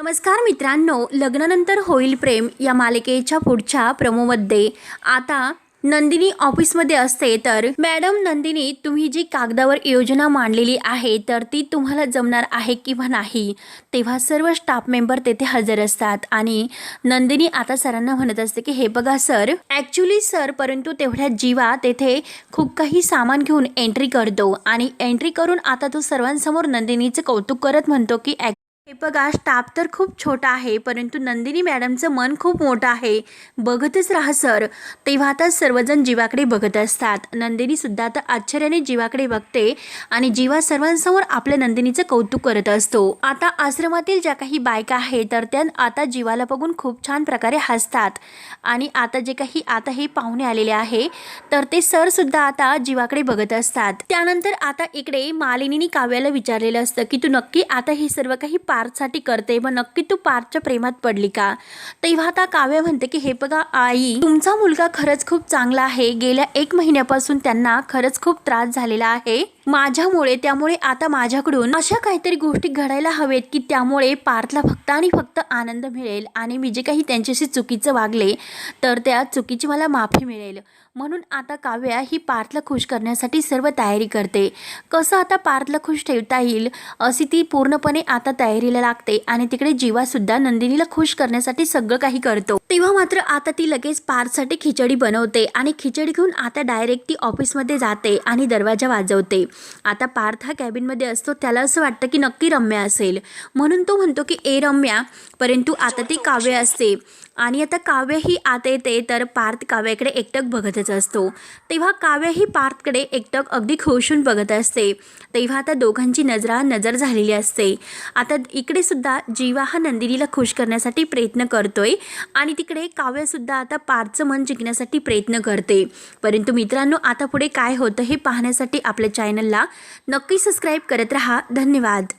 नमस्कार मित्रांनो लग्नानंतर होईल प्रेम या मालिकेच्या पुढच्या प्रमोमध्ये. आता नंदिनी ऑफिसमध्ये असते तर मॅडम नंदिनी तुम्ही जी कागदावर योजना मांडलेली आहे तर ती तुम्हाला जमणार आहे किंवा नाही? तेव्हा सर्व स्टाफ मेंबर तेथे हजर असतात. आणि नंदिनी आता सरांना म्हणत असते की हे बघा सर ॲक्च्युली सर परंतु तेवढ्या जीवा तेथे खूप काही सामान घेऊन एंट्री करतो. आणि एंट्री करून आता तो सर्वांसमोर नंदिनीचं कौतुक करत म्हणतो की "ॲक- हे बघा स्टाफ तर खूप छोटा आहे परंतु नंदिनी मॅडमचं मन खूप मोठं आहे. बघतच राहा सर. तेव्हा आता सर्वजण जीवाकडे बघत असतात. नंदिनीसुद्धा तर आता आश्चर्याने जीवाकडे बघते आणि जीवा सर्वांसमोर आपल्या नंदिनीचं कौतुक करत असतो. आता आश्रमातील ज्या काही बायका आहेत तर त्या आता जीवाला बघून खूप छान प्रकारे हसतात. आणि आता जे काही आता हे पाहुणे आलेले आहे तर ते सरसुद्धा आता जीवाकडे बघत असतात. त्यानंतर आता इकडे मालिनीने काव्याला विचारलेलं असतं की तू नक्की आता हे सर्व काही पार्थसाठी करते. व नक्की तू पार्थच्या प्रेमात पडली का? तेव्हा आता काव्य म्हणते की हे बघा आई तुमचा मुलगा खरंच खूप चांगला आहे. गेल्या एक महिन्यापासून त्यांना खरंच खूप त्रास झालेला आहे. माझ्यामुळे त्यामुळे आता माझ्याकडून अशा काहीतरी गोष्टी घडायला हवेत की त्यामुळे पार्थला फक्त आणि फक्त आनंद मिळेल आणि मी जे काही त्यांच्याशी चुकीचं वागले तर त्या चुकीची मला माफी मिळेल. म्हणून आता काव्या ही पार्थला खुश करण्यासाठी सर्व तयारी करते. कसं आता पार्थला खुश ठेवता येईल अशी ती पूर्णपणे आता तयारीला लागते आणि तिकडे जीवासुद्धा नंदिनीला खुश करण्यासाठी सगळं काही करतो. तेव्हा मात्र आता ती लगेच पार्थसाठी खिचडी बनवते आणि खिचडी घेऊन आता डायरेक्ट ती ऑफिसमध्ये जाते आणि दरवाजा वाजवते. आता पार्थ हा कॅबिनमध्ये असतो त्याला असं वाटतं की नक्की रम्या असेल. म्हणून तो म्हणतो की ए रम्या परंतु आता ती काव्य असते. आणि आता काव्यही आत येते तर पार्थ काव्याकडे एकटक बघतच असतो. तेव्हा काव्यही पार्थकडे एकटक अगदी खुशून बघत असते. तेव्हा आता दोघांची नजरा नजर झालेली असते. आता इकडे सुद्धा जीवा हा नंदिनीला खुश करण्यासाठी प्रयत्न करतोय आणि तिकडे काव्यसुद्धा आता पार्थचं मन जिंकण्यासाठी प्रयत्न करते. परंतु मित्रांनो आता पुढे काय होतं हे पाहण्यासाठी आपल्या चॅनलला नक्की सबस्क्राईब करत राहा. धन्यवाद.